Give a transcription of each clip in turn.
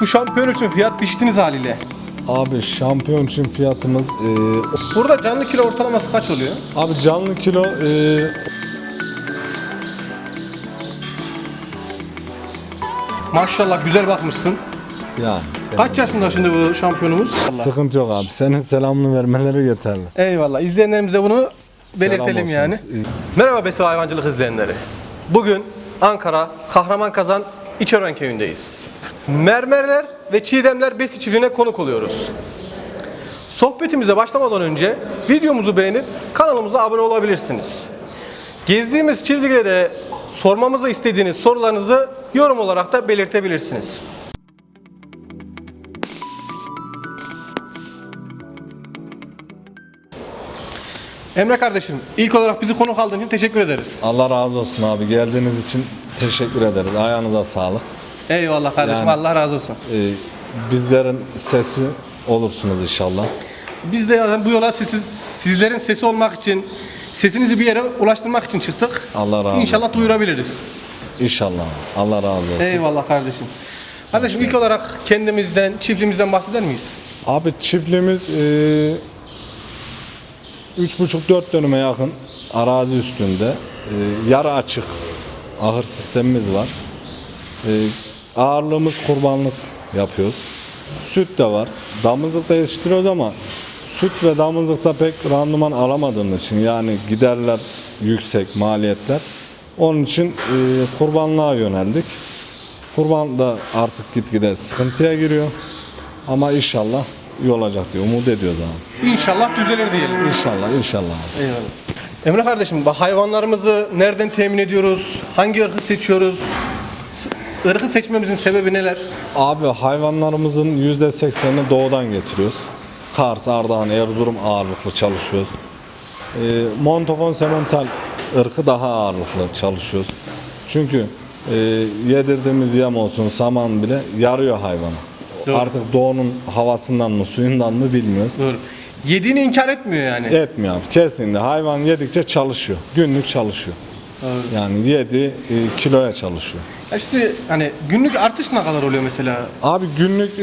Bu şampiyon için fiyat biçtiniz haliyle. Abi şampiyon için fiyatımız e, Burada canlı kilo ortalaması kaç oluyor? abi canlı kilo e, Maşallah güzel bakmışsın. yani Kaç yaşında şimdi bu şampiyonumuz? sıkıntı yok abi. Senin selamını vermeleri yeterli. Eyvallah. İzleyenlerimize bunu belirtelim Selam olsun. yani. İz- Merhaba Besi Hayvancılık izleyenleri. Bugün Ankara Kahraman Kazan İçören köyündeyiz. Mermerler ve çiğdemler besi çiftliğine konuk oluyoruz. Sohbetimize başlamadan önce videomuzu beğenip kanalımıza abone olabilirsiniz. Gezdiğimiz çiftliklere sormamızı istediğiniz sorularınızı yorum olarak da belirtebilirsiniz. Emre kardeşim, ilk olarak bizi konuk aldığın için teşekkür ederiz. Allah razı olsun abi. Geldiğiniz için teşekkür ederiz. Ayağınıza sağlık. Eyvallah kardeşim, Yani- Allah razı olsun. E, bizlerin sesi olursunuz inşallah. Biz de yani bu yola sesi, sizlerin sesi olmak için, sesinizi bir yere ulaştırmak için çıktık. Allah razı İnşallah olsun. duyurabiliriz. İnşallah. Allah razı olsun. Eyvallah kardeşim. Kardeşim ilk olarak kendimizden, çiftliğimizden bahseder miyiz? Abi çiftliğimiz e, üç buçuk dört dönüme yakın arazi üstünde e, yarı açık ahır sistemimiz var. E, ağırlığımız kurbanlık yapıyoruz. Süt de var. Damızlık da yetiştiriyoruz ama süt ve damızlıkta pek randıman alamadığımız için yani giderler yüksek maliyetler. Onun için e, kurbanlığa yöneldik. Kurban da artık gitgide sıkıntıya giriyor. Ama inşallah iyi olacak diye umut ediyoruz abi. İnşallah düzelir diyelim. İnşallah inşallah abi. Eyvallah. Emre kardeşim, hayvanlarımızı nereden temin ediyoruz? Hangi ırkı seçiyoruz? Irkı seçmemizin sebebi neler? Abi hayvanlarımızın yüzde seksenini doğudan getiriyoruz. Kars, Ardahan, Erzurum ağırlıklı çalışıyoruz. Ee, Montofon semental ırkı daha ağırlıklı çalışıyoruz. Çünkü e, yedirdiğimiz yem olsun saman bile yarıyor hayvana. Doğru. Artık doğunun havasından mı suyundan mı bilmiyoruz. Doğru. Yediğini inkar etmiyor yani. Etmiyor abi. Kesinlikle. Hayvan yedikçe çalışıyor. Günlük çalışıyor. Yani yedi e, kiloya çalışıyor. Ya işte hani günlük artış ne kadar oluyor mesela? Abi günlük e,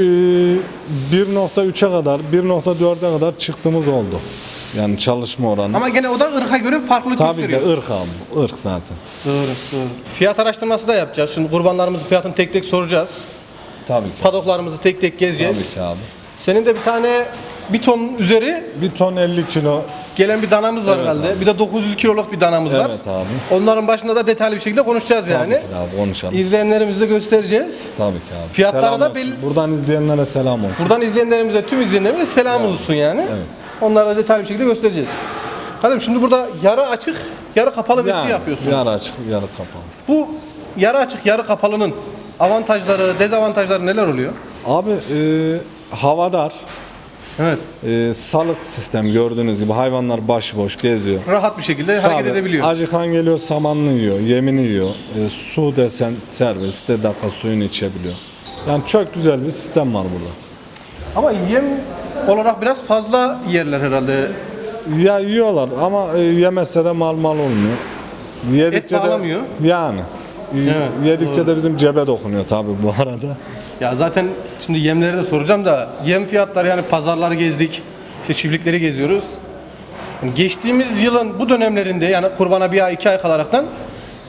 1.3'e kadar, 1.4'e kadar çıktığımız oldu. Yani çalışma oranı. Ama gene o da ırka göre farklılık Tabii de gösteriyor. ırk abi. Irk zaten. Doğru, doğru. Fiyat araştırması da yapacağız. Şimdi kurbanlarımızın fiyatını tek tek soracağız. Tabii ki. Padoklarımızı tek tek gezeceğiz. Tabii ki abi. Senin de bir tane bir ton üzeri Bir ton 50 kilo. gelen bir danamız var herhalde. Bir de 900 kiloluk bir danamız var. Evet abi. Onların başında da detaylı bir şekilde konuşacağız yani. Tabii ki abi konuşalım. İzleyenlerimize göstereceğiz. Tabii ki abi. Fiyatları Selam da olsun. belli- Buradan izleyenlere selam olsun. Buradan izleyenlerimize, tüm izleyenlerimize selam olsun yani. Evet. Onları da detaylı bir şekilde göstereceğiz. Kardeşim şimdi burada yarı açık, yarı kapalı besi Yani, yapıyorsun. Yarı açık, yarı kapalı. Bu yarı açık, yarı kapalının avantajları, dezavantajları neler oluyor? Abi e, havadar, Evet. e, salık sistem gördüğünüz gibi hayvanlar başıboş geziyor. Rahat bir şekilde hareket edebiliyor. Acıkan geliyor samanını yiyor, yemini yiyor. E, su desen serbest de dakika suyunu içebiliyor. Yani çok güzel bir sistem var burada. Ama yem olarak biraz fazla yerler herhalde. Ya yiyorlar ama e, yemezse de mal mal olmuyor. Yedikçe bağlamıyor. de yani. Evet, Yedikçe de bizim cebe dokunuyor tabii bu arada. Ya zaten şimdi yemleri de soracağım da yem fiyatları yani pazarları gezdik. işte çiftlikleri geziyoruz. Yani geçtiğimiz yılın bu dönemlerinde yani kurbana bir ay iki ay kalaraktan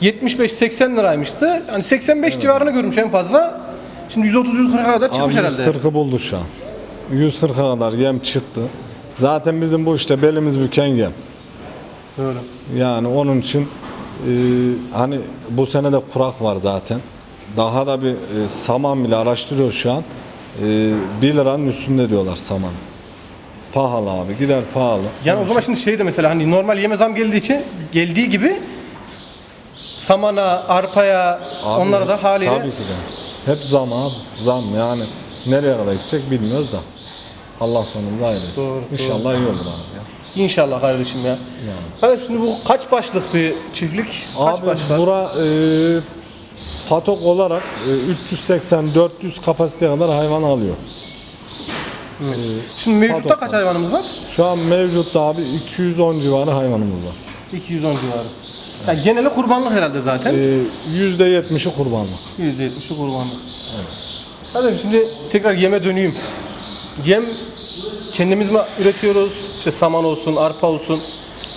75-80 liraymıştı. Yani 85 civarını görmüş en fazla. Şimdi 130-140'a kadar çıkmış herhalde. 140'ı buldu şu an. 140'a kadar yem çıktı. Zaten bizim bu işte belimiz büken yem. Doğru. Yani onun için e, hani bu sene de kurak var zaten. Daha da bir e, saman bile araştırıyor şu an. E, 1 liranın üstünde diyorlar saman. Pahalı abi gider pahalı. Yani o zaman şimdi şey de mesela hani normal yeme zam geldiği için geldiği gibi samana, arpaya Abi, onlara da haliyle Tabii ki de. Hep zam abi. Zam yani nereye kadar gidecek bilmiyoruz da. Allah sonunda hayır etsin. Doğru, İnşallah iyi olur abi ya. inşallah kardeşim ya. Kardeşim şimdi bu kaç başlık bir çiftlik? Kaç Abi baş var? bura e, patok olarak e, 380-400 kapasiteye kadar hayvan alıyor. Şimdi mevcutta kaç hayvanımız var? Şu an mevcutta abi 210 civarı hayvanımız var. 210 civarı. Yani geneli kurbanlık herhalde zaten. E, %70'i kurbanlık. %70'i kurbanlık. Hadi şimdi tekrar yeme döneyim. Yem kendimiz mi üretiyoruz? İşte saman olsun, arpa olsun.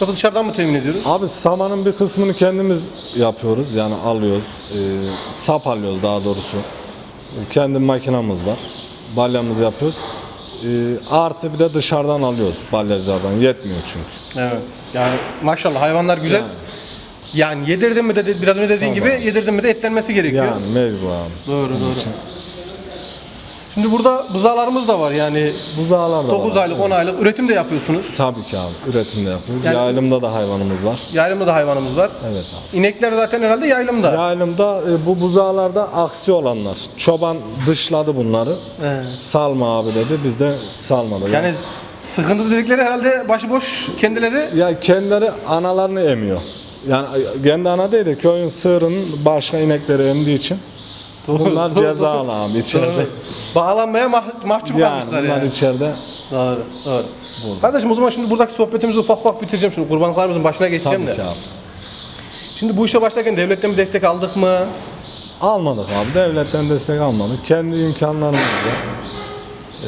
Yoksa dışarıdan mı temin ediyoruz? Abi samanın bir kısmını kendimiz yapıyoruz. Yani alıyoruz. e, sap alıyoruz daha doğrusu. E, Kendi makinamız var. Balyamızı yapıyoruz. E, artı bir de dışarıdan alıyoruz balyacılardan. Yetmiyor çünkü. Evet. Yani maşallah hayvanlar güzel. Yani, yedirdin mi de de- biraz önce dediğin gibi yedirdin mi de etlenmesi gerekiyor. Yani mecbur abi. Doğru doğru. Şimdi burada buzağlarımız da var yani Buzağlar da 9 var. aylık 10 aylık üretim de yapıyorsunuz. Tabii ki abi. Üretimde yapıyoruz. Yani- Yaylımda da hayvanımız var. Yaylımda da hayvanımız var. Evet abi. İnekler zaten herhalde yaylımda. Yaylımda e, bu buzağlarda aksi olanlar. Çoban dışladı bunları. Evet. Salma abi dedi. Biz de salmadık. Yani sıkıntı dedikleri herhalde başıboş kendileri. Ya kendileri analarını emiyor. Yani kendi ana değil de köyün sığırının başka inekleri emdiği için bunlar Doğru, cezalı abi içeride. Doğru. Bağlanmaya mah- mahcup Yani kalmışlar bunlar yani. içeride Doğru, doğru. Kardeşim o zaman şimdi buradaki sohbetimizi ufak ufak bitireceğim şimdi kurbanlıklarımızın başına geçeceğim tabii de. ki abi. Şimdi bu işe başlarken devletten bir destek aldık mı? Almadık abi. Devletten destek almadık. Kendi imkanlarımızla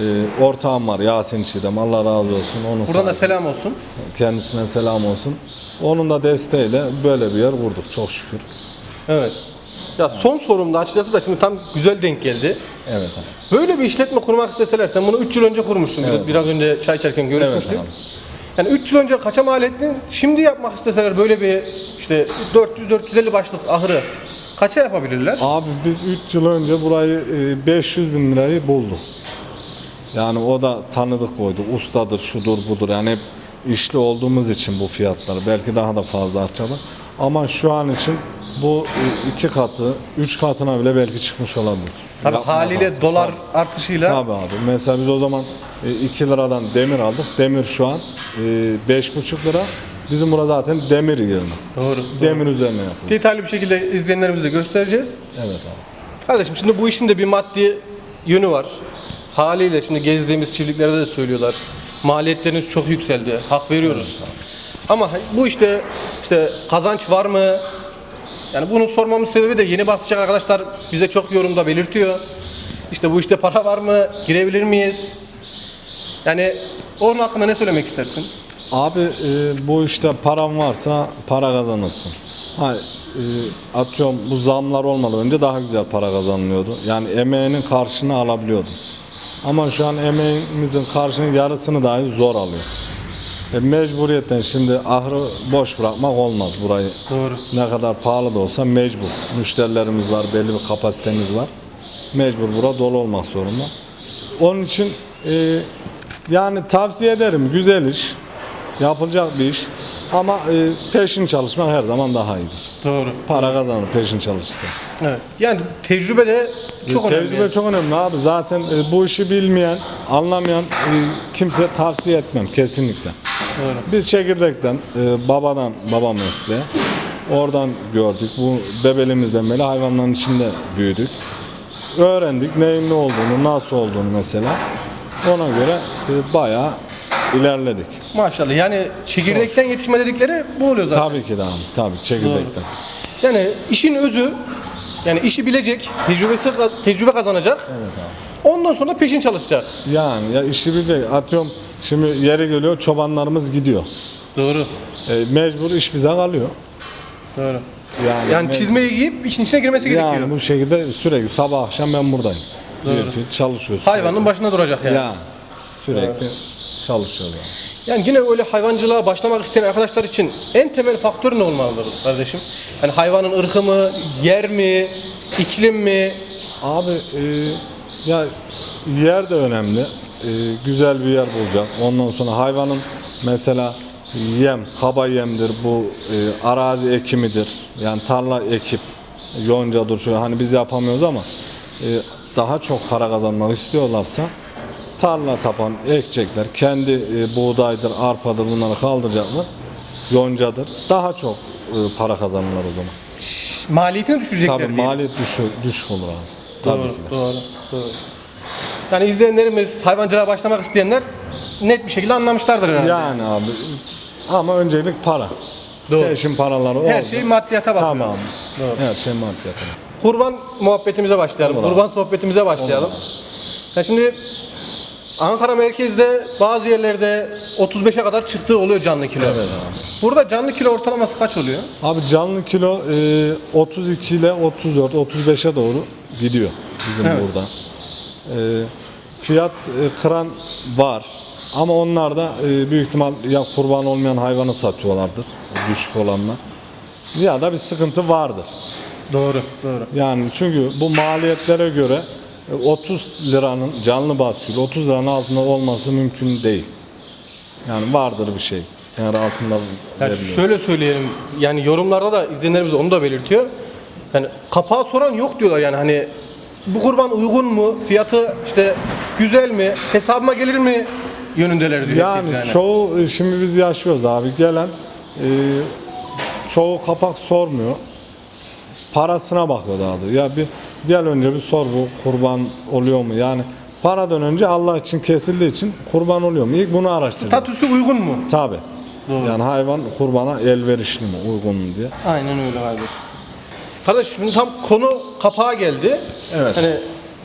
e, ortağım var Yasin Çiğdem. Allah razı olsun. Onun Buradan da selam olsun. kendisine selam olsun. Onun da desteğiyle böyle bir yer vurduk çok şükür. Evet. Ya son sorumda açıkçası da şimdi tam güzel denk geldi. Evet abi. Böyle bir işletme kurmak isteseler sen bunu 3 yıl önce kurmuşsun. Biraz- Evet. Biraz önce çay içerken görüşmüştük. Evet abi. yani 3 yıl önce kaça mal ettin? Şimdi yapmak isteseler böyle bir işte 400-450 başlık ahırı kaça yapabilirler? Abi biz 3 yıl önce burayı e, 500 bin lirayı bulduk. Yani o da tanıdık koydu. Ustadır, şudur, budur. Yani hep işli olduğumuz için bu fiyatları. Belki daha da fazla artacak. Ama şu an için bu e, iki katı, üç katına bile belki çıkmış olabilir. Tabii Yapma haliyle lazım. dolar artışıyla Tabii abi. Mesela biz o zaman 2 liradan demir aldık. Demir şu an 5,5 lira. Bizim burada zaten demir yığını. Doğru. Demir üzerine yapılıyor. detaylı bir şekilde izleyenlerimize de göstereceğiz. Evet abi. Kardeşim şimdi bu işin de bir maddi yönü var. Haliyle şimdi gezdiğimiz çiftliklerde de söylüyorlar. Maliyetleriniz çok yükseldi. Hak veriyoruz. Ama bu işte işte kazanç var mı? Yani bunu sormamın sebebi de yeni basacak arkadaşlar bize çok yorumda belirtiyor. İşte bu işte para var mı? Girebilir miyiz? Yani onun hakkında ne söylemek istersin? Abi e, bu işte paran varsa para kazanırsın. Ha, e, atıyorum bu zamlar olmadan önce daha güzel para kazanılıyordu. Yani emeğinin karşını alabiliyordun. Ama şu an emeğimizin karşının yarısını dahi zor alıyor. E, mecburiyetten şimdi ahırı boş bırakmak olmaz burayı. Doğru. Ne kadar pahalı da olsa mecbur. Müşterilerimiz var, belli bir kapasitemiz var. Mecbur bura dolu olmak zorunda. Onun için e, yani tavsiye ederim güzel iş. Yapılacak bir iş. Ama e, peşin çalışmak her zaman daha iyidir. Doğru. Para kazanır peşin çalışırsa. Evet. Yani tecrübe de çok önemli. Tecrübe çok önemli abi. Zaten e, bu işi bilmeyen, anlamayan e, kimse tavsiye etmem kesinlikle. Doğru. Biz çekirdekten, e, babadan baba mesleği. Oradan gördük. Bu bebeliğimizden beri hayvanların içinde büyüdük. Öğrendik neyin ne olduğunu, nasıl olduğunu mesela. Ona göre e, bayağı ilerledik. Maşallah. Yani çekirdekten yetişme dedikleri bu oluyor zaten. Tabii ki de abi. Tabii çekirdekten. Yani işin özü yani işi bilecek, tecrübesi tecrübe kazanacak. Evet abi. Ondan sonra peşin çalışacak. Yani ya işi bilecek. Atıyorum şimdi yere geliyor çobanlarımız gidiyor. Doğru. E, mecbur iş bize kalıyor. Doğru. Yani, Yani çizmeyi giyip işin içine girmesi gerekiyor. Yani bu şekilde sürekli sabah akşam ben buradayım. Fil çalışıyoruz. Hayvanın başında duracak yani. Ya sürekli çalışıyoruz. Yani. Yine öyle hayvancılığa başlamak isteyen arkadaşlar için en temel faktör ne olmalıdır kardeşim? Yani hayvanın ırkı mı, yer mi, iklim mi? Abi e, ya yer de önemli. E, güzel bir yer bulacak. Ondan sonra hayvanın mesela yem, kaba yemdir, bu e, arazi ekimidir. Yani tarla ekip, yoncadır şu hani biz yapamıyoruz ama e, daha çok para kazanmak istiyorlarsa tarla tapan ekecekler. Kendi e, buğdaydır, arpadır bunları kaldıracaklar. Yoncadır. Daha çok e, para kazanırlar o zaman. Maliyetini düşürecekler Tabii diye. maliyet düşük, düşük olur abi. Tabii Doğru, ki de. doğru, doğru. Yani izleyenlerimiz, hayvancılığa başlamak isteyenler net bir şekilde anlamışlardır herhalde. Yani abi ama öncelik para. Doğru. Peşin paraları Her oldu. şey maddiyata bakıyor. Tamam. Doğru. Her şey maddiyata. kurban muhabbetimize başlayalım. Olur abi. kurban sohbetimize başlayalım. Ya şimdi Ankara merkezde bazı yerlerde 35'e kadar çıktığı oluyor canlı kilo. Evet abi. Burada canlı kilo ortalaması kaç oluyor? Abi canlı kilo e, 32 ile 34, 35'e doğru gidiyor bizim Evet. burada. E, fiyat e, kıran var ama onlar da e, büyük ihtimal ya kurban olmayan hayvanı satıyorlardır düşük olanlar. Ya da bir sıkıntı vardır. Doğru, doğru. Yani çünkü bu maliyetlere göre 30 liranın canlı baskül 30 liranın altında olması mümkün değil. Yani vardır bir şey. Eğer altında Yani veriliyor. şöyle söyleyelim. Yani yorumlarda da izleyenlerimiz onu da belirtiyor. Yani kapağı soran yok diyorlar yani hani bu kurban uygun mu? Fiyatı işte güzel mi? Hesabıma gelir mi? Yönündeler diyor. Yani, herkes çoğu şimdi biz yaşıyoruz abi gelen e, çoğu kapak sormuyor. Parasına bakıyor daha da. Ya bir gel önce bir sor bu kurban oluyor mu? Yani paradan önce Allah için kesildiği için kurban oluyor mu? İlk bunu araştırıyor. Statüsü uygun mu? Tabi. Yani hayvan kurbana elverişli mi, uygun mu diye. Aynen öyle kardeş. Kardeş şimdi tam konu kapağa geldi. Evet. Hani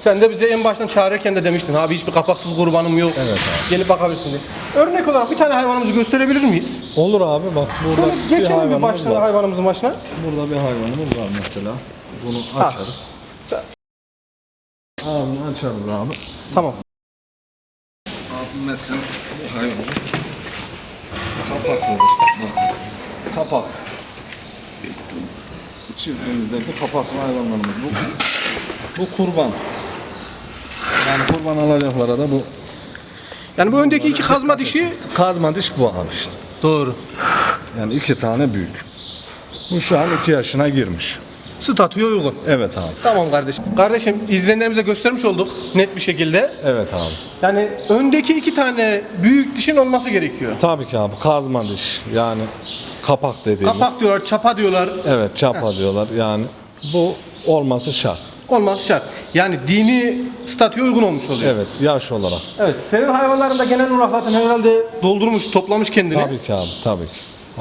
sen de bize en baştan çağırırken de demiştin abi hiçbir kapaksız kurbanım yok. Evet Gelip bakabilirsin diye. Örnek olarak bir tane hayvanımızı gösterebilir miyiz? Olur abi bak burada Şöyle bir geçelim bir hayvanımız başına var. hayvanımızın başına. Burada bir hayvanımız var mesela. Bunu Ha. açarız. Sen- Ağzını açarız abi. Tamam. Abi mesela bu hayvanımız kapak olur. Bak. Kapak. Çiftliğimizdeki kapaklı hayvanlarımız bu. Bu kurban. Yani kurban alacaklara da bu Yani bu öndeki iki kazma dişi kazma diş bu abi işte. doğru. Yani iki tane büyük. Bu şu an iki yaşına girmiş. Statüye uygun. Evet abi. Tamam kardeşim. Kardeşim izleyenlerimize göstermiş olduk net bir şekilde. Evet abi. Yani öndeki iki tane büyük dişin olması gerekiyor. Tabii ki abi kazma diş. Yani kapak dediğimiz. Kapak diyorlar, çapa diyorlar. Evet çapa diyorlar. Yani bu olması şart. Olması şart. Yani dini statüye uygun olmuş oluyor. Evet yaş olarak. Evet. Senin hayvanlarında genel olarak zaten herhalde doldurmuş, toplamış kendini. Tabii ki abi tabii ki.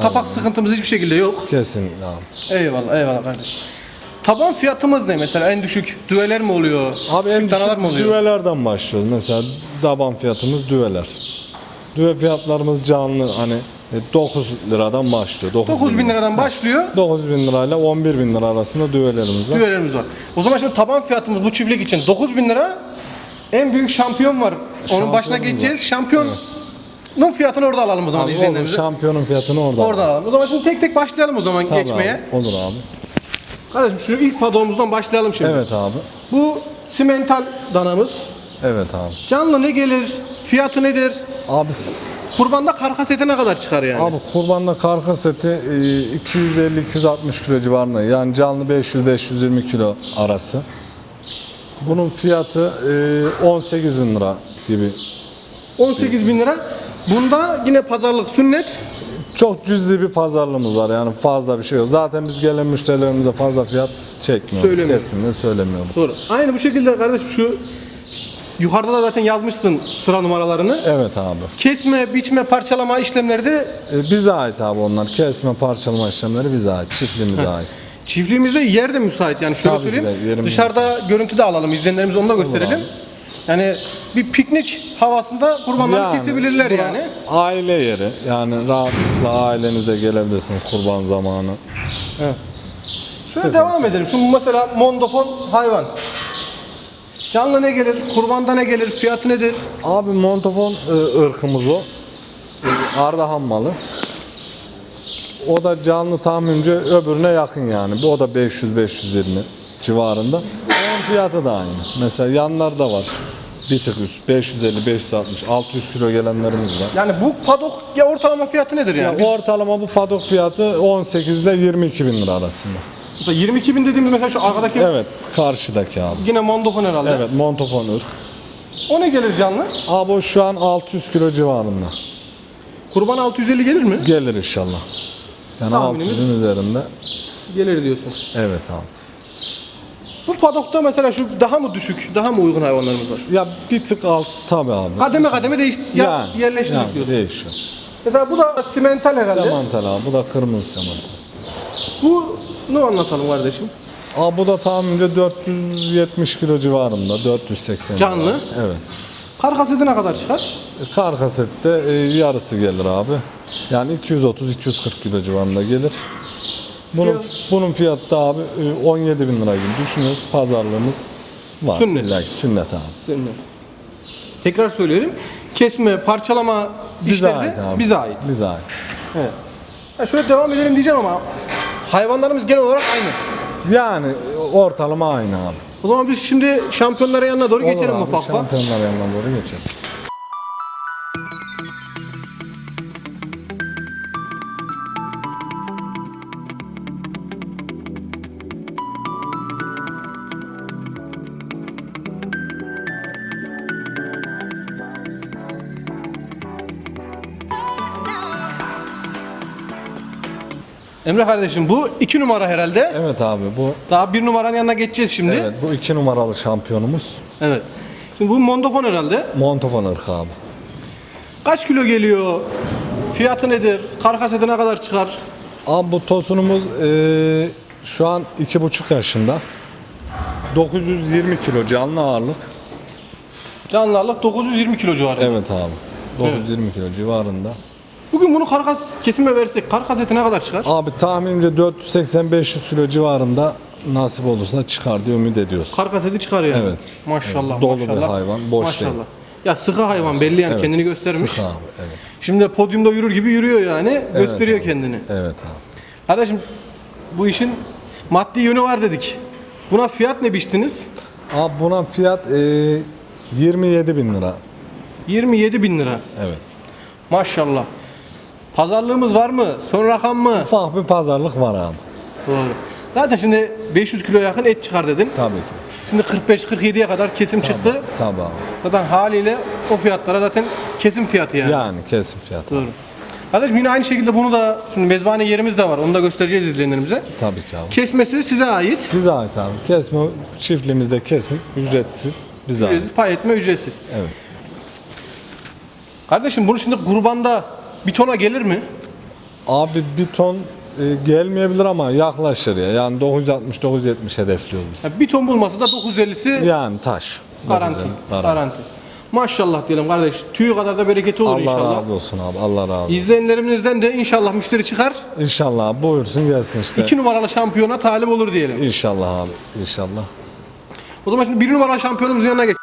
Kapak sıkıntımız hiçbir şekilde yok. Kesinlikle abi. Eyvallah, eyvallah kardeşim. Taban fiyatımız ne mesela? En düşük düveler mi oluyor? Abi en danalar mı düşük oluyor? düvelerden başlıyoruz. Mesela daban fiyatımız düveler. Düve fiyatlarımız canlı hani 9 liradan başlıyor. 9 bin liradan başlıyor. 9 bin lirayla 11 bin lira arasında düvelerimiz var. Düvelerimiz var. O zaman şimdi taban fiyatımız bu çiftlik için 9 bin lira. En büyük şampiyon var. Onun Şampiyonumuz başına var. geçeceğiz. Şampiyonun fiyatını orada alalım o zaman Abi olur, şampiyonun fiyatını orada. Orada alalım. O zaman şimdi tek tek başlayalım o zaman Tabii geçmeye. Abi, olur abi. Kardeşim şu ilk padomuzdan başlayalım şimdi. Evet abi. Bu simental danamız. Evet abi. Canlı ne gelir? Fiyatı nedir? Abi Kurbanda karkas eti ne kadar çıkar yani? Abi kurbanda karka seti e, 250-260 kilo civarında. Yani canlı 500-520 kilo arası. Bunun fiyatı e, 18 bin lira gibi. 18 bin lira. Bunda yine pazarlık sünnet. Çok cüzi bir pazarlığımız var yani fazla bir şey yok. Zaten biz gelen müşterilerimize fazla fiyat çekmiyoruz. Söylemiyoruz. Kesinlikle söylemiyoruz. Doğru. Aynı bu şekilde kardeşim şu yukarıda da zaten yazmışsın sıra numaralarını. Evet abi. Kesme, biçme, parçalama işlemleri de E, bize ait abi onlar. Kesme, parçalama işlemleri bize ait. Çiftliğimize ait. çiftliğimizde yer de müsait yani şöyle Tabii ki de, söyleyeyim. yerimiz Dışarıda görüntü de alalım izleyenlerimize onu da gösterelim. abi. Yani bir piknik havasında kurbanları kesebilirler bura yani. Aile yeri. Yani rahatlıkla ailenize gelebilirsiniz kurban zamanı. Şöyle devam edelim. Şu mesela mondofon hayvan. Canlı ne gelir? Kurbanda ne gelir? Fiyatı nedir? Abi montofon e, ırkımız o. E, Ardahan malı. O da canlı tahminimce öbürüne yakın yani. Bu o da 500-520 civarında. Onun fiyatı da aynı. Mesela yanlar da var. Bir tık üst. 550, 560, 600 kilo gelenlerimiz var. Yani bu padok ya ortalama fiyatı nedir yani? Ya ortalama bu padok fiyatı 18 ile 22 bin lira arasında. Mesela 22 bin dediğimiz mesela şu arkadaki Evet karşıdaki abi. yine mondofon herhalde. Evet montofon ırk. O ne gelir canlı? Abi o şu an 600 kilo civarında. Kurban 650 gelir mi? Gelir inşallah. Yani Tahminimiz? 600'ün üzerinde. Gelir diyorsun. Evet abi. Bu padokta mesela şu daha mı düşük, daha mı uygun hayvanlarımız var? Ya bir tık alt tabi abi. Kademe kademe değiş ya, Yani, yerleştirdik yani diyorsun. değişiyor. Mesela bu da simental herhalde. Semantal abi. Bu da kırmızı semantal. Bu ne anlatalım kardeşim? Aa, bu da tahminimce 470 kilo civarında. 480 Canlı? civarı. Evet. Kar kaseti ne kadar çıkar? Kar kasette e, yarısı gelir abi. Yani 230-240 kilo civarında gelir. Bunun, Fiyat? bunun fiyatı da abi e, 17 bin lira gibi düşünüyoruz. Pazarlığımız var. Sünnet. İlla ki sünnet abi. Senin. Tekrar söyleyelim. Kesme, parçalama Bize işleri ait de abi. bize ait. Bize ait. Evet. Ha şöyle devam edelim diyeceğim ama hayvanlarımız genel olarak aynı. Yani ortalama aynı abi. O zaman biz şimdi şampiyonların yanına doğru geçelim Olur abi, ufak ufak. Şampiyonlar yanına doğru geçelim. Emre kardeşim bu iki numara herhalde. Evet abi bu Daha bir numaranın yanına geçeceğiz şimdi. evet bu iki numaralı şampiyonumuz Evet. Şimdi bu Mondofon herhalde. Montofon ırkı abi. Kaç kilo geliyor? Fiyatı nedir? Kar kaseti ne kadar çıkar? Abi bu tosunumuz e, şu an iki buçuk yaşında. 920 kilo canlı ağırlık. Canlı ağırlık 920 kilo civarı. Evet abi. 920 kilo civarında. Bugün bunu karkas kesime versek kar kaseti ne kadar çıkar? Abi tahminimce 480-500 kilo civarında nasip olursa çıkar diye ümit ediyoruz. Kar kaseti çıkar yani. Evet. Maşallah Evet, dolu bir maşallah. hayvan, boş maşallah. değil. Ya sıkı hayvan belli yani Evet, kendini göstermiş. Sık abi. Evet. Şimdi podyumda yürür gibi yürüyor yani. gösteriyor abi. kendini. Evet abi. Kardeşim bu işin maddi yönü var dedik. Buna fiyat ne biçtiniz? Abi buna fiyat e, 27 bin lira. 27 bin lira. Evet. Maşallah. Pazarlığımız var mı? Son rakam mı? Ufak bir pazarlık var abi. Doğru. Zaten şimdi 500 kilo yakın et çıkar dedin. Tabii ki. Şimdi 45-47'ye kadar kesim çıktı. Tabii abi. Zaten haliyle o fiyatlara zaten kesim fiyatı yani. Yani kesim fiyatı. Doğru. Kardeşim yine aynı şekilde bunu da şimdi mezbahane yerimiz de var. Onu da göstereceğiz izleyenlerimize. Tabii ki abi. Kesmesi size ait. Bize ait abi. Kesme çiftliğimizde kesim ücretsiz. Bize ait. Pay etme ücretsiz. Evet. Kardeşim bunu şimdi kurbanda bir tona gelir mi? Abi bir ton e, gelmeyebilir ama yaklaşır ya. Yani 960-970 hedefliyoruz biz. Ya bir ton bulmasa da 950'si Yani taş. garanti. Garanti. Garanti. Maşallah diyelim kardeş. Tüyü kadar da bereketi olur Allah inşallah. razı olsun abi. Allah razı olsun. İzleyenlerimizden de inşallah müşteri çıkar. İnşallah buyursun gelsin işte. İki numaralı şampiyona talip olur diyelim. İnşallah abi. İnşallah. O zaman şimdi bir numaralı şampiyonumuzun yanına geç.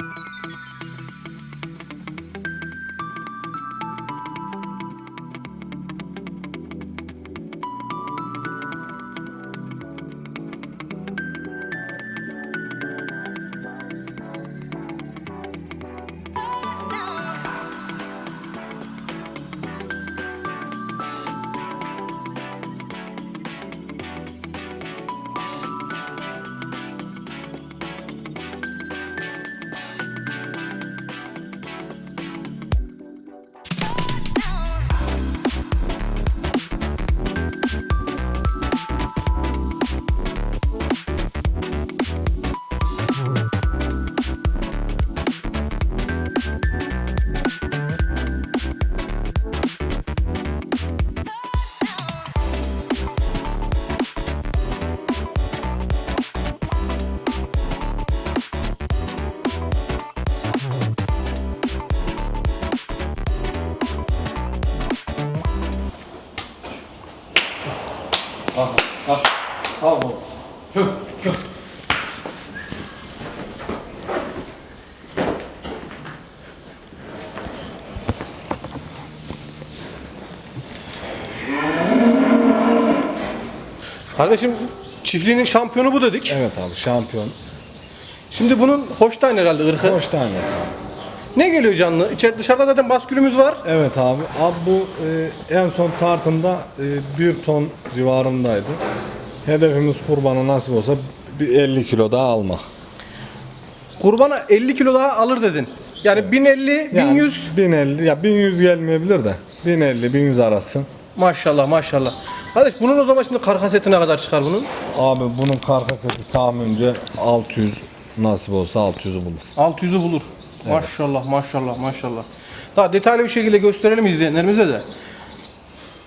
Kardeşim çiftliğinin şampiyonu bu dedik. Evet abi şampiyon. Şimdi bunun Hoştayn herhalde ırkı. Hoş tane. Ne geliyor canlı? İçeride dışarıda zaten baskülümüz var. Evet abi. Abi bu e, en son tartımda e, bir ton civarındaydı. Hedefimiz kurbana nasip olsa bir 50 kilo daha almak. Kurbana 50 kilo daha alır dedin. Yani 1050, Yani 1100 1050 ya 1100 gelmeyebilir de 1050 1100 arası. maşallah maşallah. Kardeş bunun o zaman şimdi karkaseti ne kadar çıkar bunun? Abi bunun karkaseti tahminimce 600 nasip olsa 600'ü bulur. 600'ü bulur. Maşallah maşallah maşallah. Daha detaylı bir şekilde gösterelim izleyenlerimize de.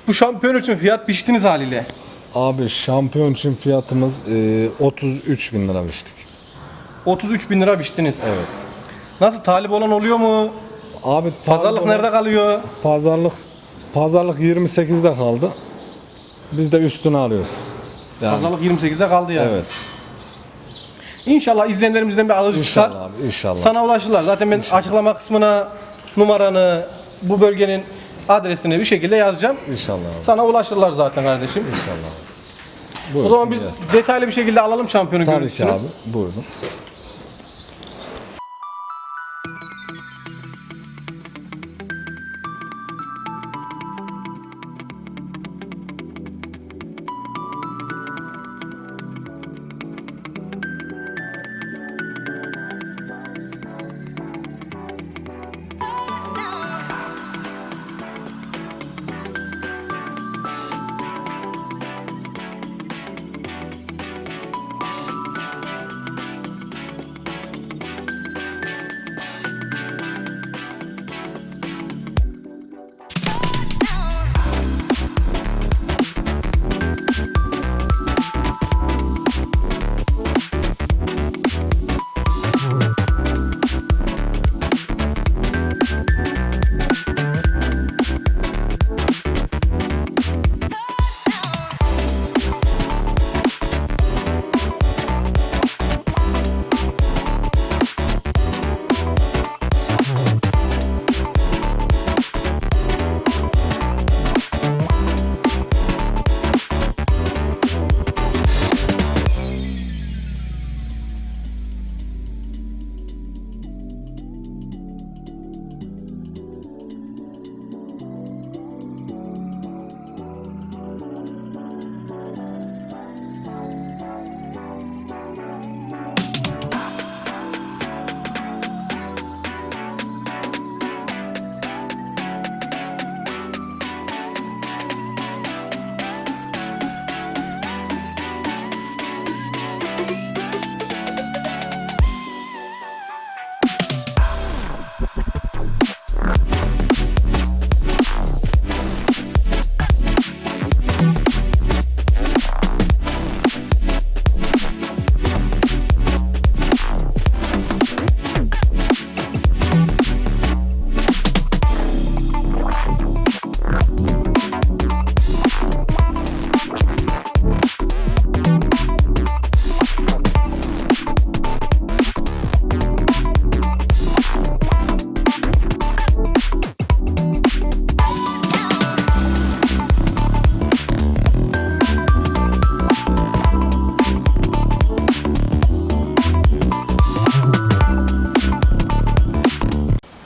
Bu şampiyon için fiyat biçtiniz haliyle. Abi şampiyon için fiyatımız e, 33 bin lira biçtik. 33 bin lira biçtiniz. Evet. Nasıl talip olan oluyor mu? Abi Pazarlık tabii nerede kalıyor? Pazarlık pazarlık 28'de kaldı. Biz de üstünü alıyoruz. Yani, Pazarlık 28'de kaldı yani. Evet. İnşallah izleyenlerimizden bir alıcı çıkar. İnşallah abi inşallah. Sana ulaşırlar. Zaten ben açıklama kısmına numaranı, bu bölgenin adresini bir şekilde yazacağım. İnşallah abi. Sana ulaşırlar zaten kardeşim. İnşallah. O Buyurun, zaman biz gelsin. detaylı bir şekilde alalım şampiyonu Tabii görüntüsünü. ki abi. Buyurun.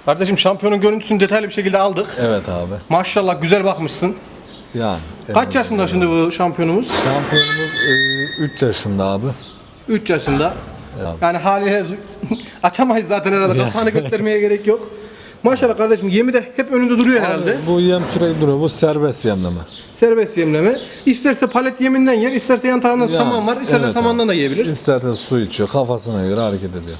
Kardeşim şampiyonun görüntüsünü detaylı bir şekilde aldık. Evet abi. Maşallah güzel bakmışsın. Yani. Kaç yaşında şimdi bu şampiyonumuz? Şampiyonumuz 3 yaşında abi. 3 yaşında. Ya. Yani haliyle açamayız zaten herhalde. Kapağını göstermeye gerek yok. Maşallah kardeşim yemi de hep önünde duruyor herhalde. Bu yem sürekli duruyor. Bu serbest yemleme. Serbest yemleme. İsterse palet yeminden yer, isterse yan tarafında Yani, saman var, isterse evet samandan abi. da yiyebilir. İsterse su içiyor. Kafasına göre hareket ediyor.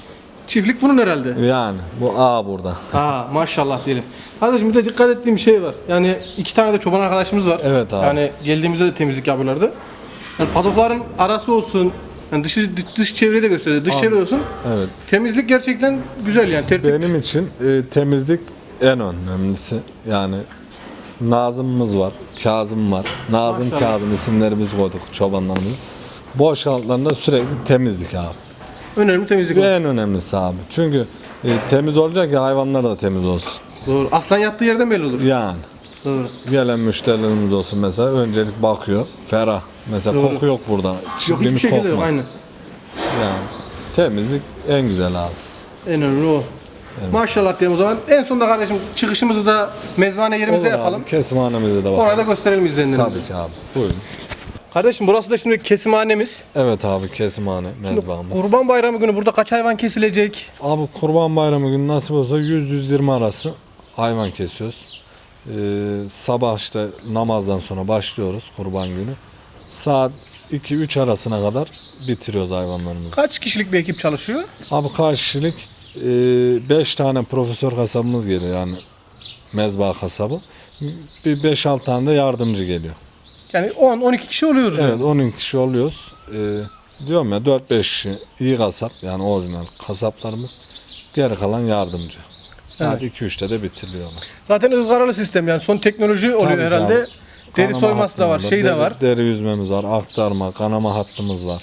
Çiftlik bunun herhalde. Yani bu A burada. Aa maşallah diyelim. Kardeşim bir de dikkat ettiğim şey var. Yani iki tane de çoban arkadaşımız var. Evet abi. Yani geldiğimizde de temizlik yapıyorlardı. Yani padokların arası olsun, yani dış, dış çevreyi de gösteriyor. Dış çevre olsun. Evet. Temizlik gerçekten güzel yani. Tertip. Benim için e, temizlik en önemlisi. Yani Nazım'ımız var, Kazım var. Nazım, Maşallah. Kazım isimlerimizi koyduk çobanlarımız. Boş altlarında sürekli temizlik abi. Önemli temizlik. Ve en önemlisi abi. Çünkü e, temiz olacak ya hayvanlar da temiz olsun. Doğru. Aslan yattığı yerden belli olur. Yani Doğru. gelen müşterilerimiz olsun mesela öncelik bakıyor. Ferah. Mesela Doğru. koku yok burada. Yok hiçbir Çiftliğimiz şekilde yok kokmaz. aynen. Yani temizlik en güzel abi. En önemli o. Maşallah diyelim o zaman. En sonunda kardeşim çıkışımızı da mezbahane yerimizde Olur yapalım. abi. Kesimhanemize de Orada bakalım. gösterelim izleyenlerimize. Tabii ki abi. Buyurun. Kardeşim burası da şimdi kesimhanemiz. Evet abi kesimhane mezbahımız. Kurban Bayramı günü burada kaç hayvan kesilecek? Abi kurban bayramı günü nasip olsa 100-120 arası hayvan kesiyoruz. Ee, sabah işte namazdan sonra başlıyoruz kurban günü. Saat 2-3 arasına kadar bitiriyoruz hayvanlarımızı. Kaç kişilik bir ekip çalışıyor? Abi karşılık 5 tane profesör kasabımız geliyor yani mezba kasabı. Bir 5-6 tane de yardımcı geliyor. Yani 10-12 kişi oluyoruz. yani. Evet 10 kişi oluyoruz. Ee, diyorum ya 4-5 kişi iyi kasap yani orijinal kasaplarımız. Geri kalan yardımcı. Saat 2-3'te de bitiriyorlar. Zaten ızgaralı sistem yani son teknoloji oluyor Tabii herhalde. abi. Deri soyması da var, şey de deri- var. Deri yüzmemiz var, aktarma, kanama hattımız var.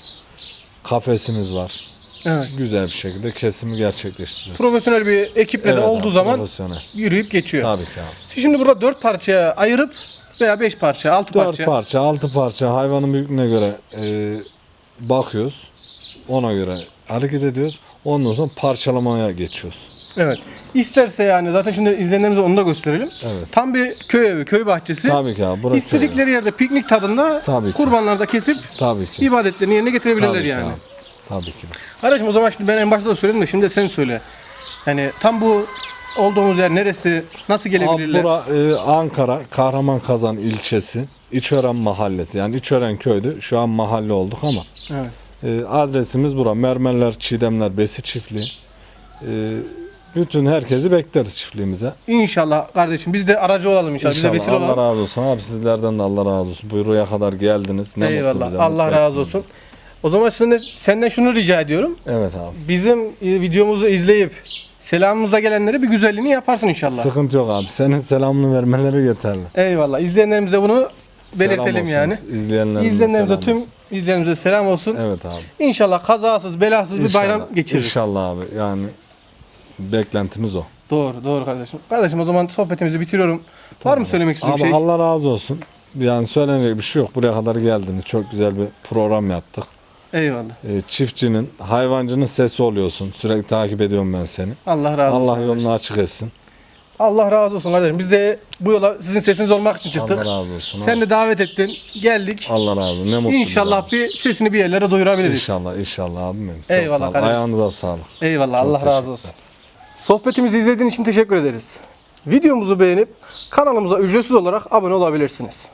Kafesimiz var. Evet. Güzel bir şekilde kesimi gerçekleştiriyoruz. Profesyonel bir ekiple de Evet olduğu abi, zaman profesyonel. yürüyüp geçiyor. Tabii ki abi. Siz şimdi burada 4 parçaya ayırıp veya 5 parça, 6 4 parça. parça, 6 parça hayvanın büyüklüğüne göre e, bakıyoruz. Ona göre hareket ediyoruz. Ondan sonra parçalamaya geçiyoruz. Evet. İsterse yani zaten şimdi izleyenlerimize onu da gösterelim. Evet. Tam bir köy evi, köy bahçesi. Tabii ki abi. Burası İstedikleri yerde piknik tadında Tabii ki. kurbanlarda kesip Tabii ki. ibadetlerini yerine getirebilirler Tabii ki yani. abi. Tabii ki. de. Kardeşim o zaman şimdi ben en başta da söyledim de şimdi de sen söyle. Yani tam bu olduğumuz yer neresi, nasıl gelebilirler? bura e, Ankara Kahraman ilçesi İçören mahallesi yani İçören köydü. Şu an mahalle olduk ama Evet. e, adresimiz bura. Mermerler, Çiğdemler, Besi çiftliği. E, bütün herkesi bekleriz çiftliğimize. İnşallah kardeşim biz de aracı olalım inşallah. İnşallah vesile Allah olalım. razı olsun. Abi sizlerden de Allah razı olsun. Buraya kadar geldiniz. Ne mutlu Eyvallah. bize, Allah mutlu razı ettiniz. olsun. O zaman şimdi senden şunu rica ediyorum. Evet abi. Bizim e, videomuzu izleyip selamımıza gelenlere bir güzelliğini yaparsın inşallah. Sıkıntı yok abi. Senin selamını vermeleri yeterli. Eyvallah. İzleyenlerimize bunu belirtelim Selam olsun yani. İzleyenlerimize İzleyenlerimize selam tüm olsun. izleyenlerimize selam olsun. Evet abi. İnşallah kazasız belasız bir bayram geçiririz. İnşallah abi. Yani beklentimiz o. Doğru doğru kardeşim. Kardeşim o zaman sohbetimizi bitiriyorum. Var mı söylemek istediğin Abi şey? Allah razı olsun. Yani söylenecek bir şey yok. Buraya kadar geldiniz. Çok güzel bir program yaptık. Eyvallah. Ee, çiftçinin, hayvancının sesi oluyorsun. Sürekli takip ediyorum ben seni. Allah razı olsun. Allah kardeşim. yolunu açık etsin. Allah razı olsun kardeşim. Biz de bu yola sizin sesiniz olmak için çıktık. Allah razı olsun. Sen de davet ettin. Geldik. Allah razı olsun. Ne mutlu İnşallah bir sesini bir yerlere duyurabiliriz. İnşallah, inşallah abim benim. Çok Eyvallah sağ ol. kardeşim. Ayağınıza sağlık. Eyvallah. Allah razı teşekkürler. olsun. Sohbetimizi izlediğin için teşekkür ederiz. Videomuzu beğenip kanalımıza ücretsiz olarak abone olabilirsiniz.